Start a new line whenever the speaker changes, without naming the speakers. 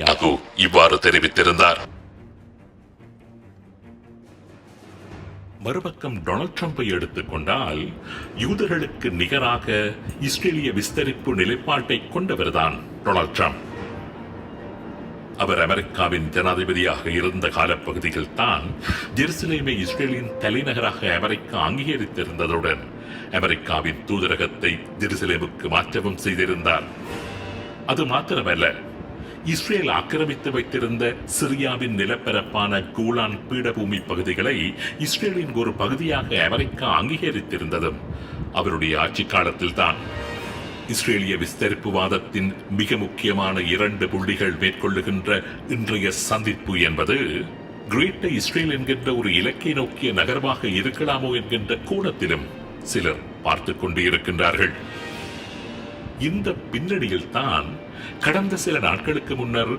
யாகு இவ்வாறு தெரிவித்திருந்தார். மறுபக்கம் டொனால்ட் ட்ரம்பை எடுத்துக்கொண்டால் யூதர்களுக்கு நிகராக இஸ்ரேலிய விஸ்தரிப்பு நிலைப்பாட்டை கொண்டவர்தான் டொனால்ட் ட்ரம்ப். அவர் அமெரிக்காவின் ஜனாதிபதியாக இருந்த காலப்பகுதியில் தான் ஜெருசலேமை இஸ்ரேலின் தலைநகராக அமெரிக்கா அங்கீகரித்திருந்ததுடன் அமெரிக்காவின் தூதரகத்தை ஜெருசலேமுக்கு மாற்றவும் செய்திருந்தார். அது மாத்திரமல்ல இஸ்ரேல் ஆக்கிரமித்து வைத்திருந்த சிரியாவின் நிலப்பரப்பான கூலான் பீடபூமி பகுதிகளை இஸ்ரேலின் ஒரு பகுதியாக அமெரிக்கா அங்கீகரித்திருந்ததும் அவருடைய ஆட்சி காலத்தில்தான் இஸ்ரேலிய விஸ்தரிப்பு வாதத்தின் மிக முக்கியமான இரண்டு புள்ளிகள் மேற்கொள்ளுகின்ற இன்றைய சந்திப்பு என்பது கிரேட்ட இஸ்ரேல் என்கின்ற ஒரு இலக்கை நோக்கிய நகரமாக இருக்கலாமோ என்கின்ற கோணத்திலும் சிலர் பார்த்து கொண்டு இருக்கின்றார்கள் இந்த பின்னணியில் தான் கடந்த சில நாட்களுக்கு முன்னர்